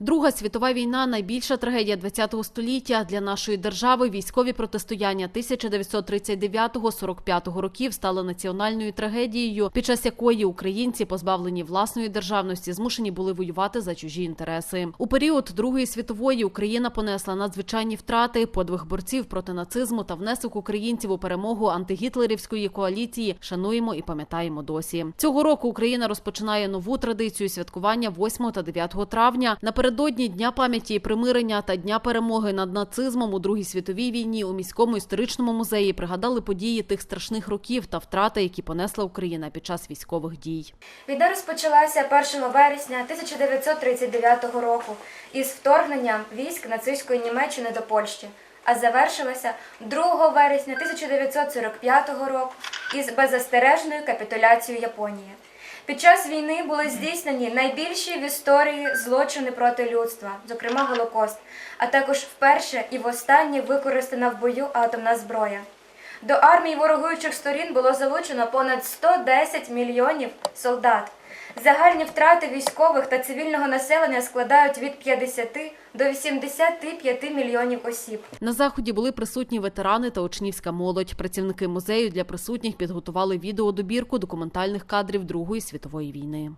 Друга світова війна найбільша трагедія ХХ століття для нашої держави. Військові протистояння 1939-45 років стали національною трагедією, під час якої українці, позбавлені власної державності, змушені були воювати за чужі інтереси. У період Другої світової Україна понесла надзвичайні втрати, подвиг борців проти нацизму та внесок українців у перемогу антигітлерівської коаліції. Шануємо і пам'ятаємо досі. Цього року Україна розпочинає нову традицію святкування 8 та 9 травня. Напередодні Дня пам'яті і примирення та Дня перемоги над нацизмом у Другій світовій війні у міському історичному музеї пригадали події тих страшних років та втрати, які понесла Україна під час військових дій. Війна розпочалася 1 вересня 1939 року із вторгненням військ нацистської Німеччини до Польщі, а завершилася 2 вересня 1945 року із беззастережною капітуляцією Японії. Під час війни були здійснені найбільші в історії злочини проти людства, зокрема Голокост, а також вперше і востаннє використана в бою атомна зброя. До армії ворогуючих сторін було залучено понад 110 мільйонів солдат. Загальні втрати військових та цивільного населення складають від 50 до 85 мільйонів осіб. На заході були присутні ветерани та учнівська молодь. Працівники музею для присутніх підготували відеодобірку документальних кадрів Другої світової війни.